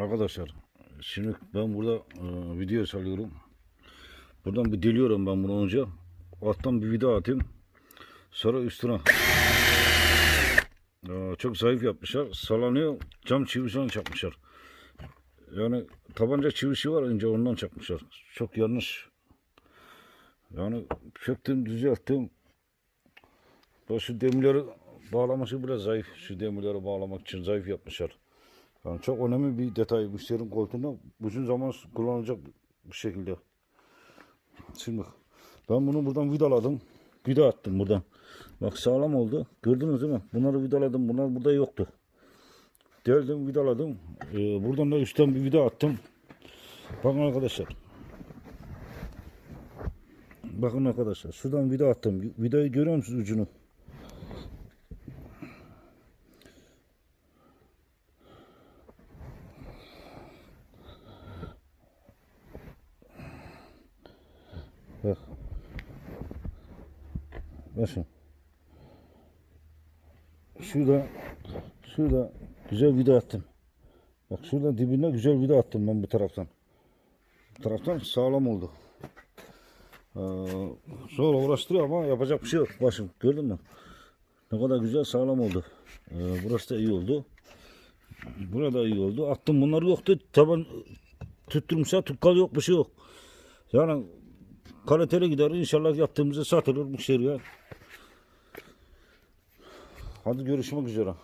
Arkadaşlar şimdi ben burada e, video çalıyorum. Buradan bir deliyorum ben bunu önce. Alttan bir vida atayım. Sonra üstüne. Aa, çok zayıf yapmışlar. Salanıyor. Cam çivisini çakmışlar. Yani tabanca çivisi var önce ondan çakmışlar. Çok yanlış. Yani söktüm düzelttim. Bu şu demirleri bağlaması biraz zayıf. Şu demirleri bağlamak için zayıf yapmışlar. Yani çok önemli bir detay müşterinin koltuğunda uzun zaman kullanılacak bir şekilde. Şimdi bak, ben bunu buradan vidaladım. Vida attım buradan. Bak sağlam oldu. Gördünüz değil mi? Bunları vidaladım. Bunlar burada yoktu. Deldim vidaladım. Ee, buradan da üstten bir vida attım. Bakın arkadaşlar. Bakın arkadaşlar. Şuradan vida attım. Vidayı görüyor musunuz ucunu? Bak. Bakın. Şurada şurada güzel vida attım. Bak şurada dibine güzel vida attım ben bu taraftan. Bu taraftan sağlam oldu. Ee, sonra uğraştırıyor ama yapacak bir şey yok. Başım gördün mü? Ne kadar güzel sağlam oldu. Ee, burası da iyi oldu. Burada iyi oldu. Attım bunlar yoktu. Taban tutturmuşsa tutkal yok bir şey yok. Yani kaliteli gider. İnşallah yaptığımızı satılır müşteriye. Hadi görüşmek üzere.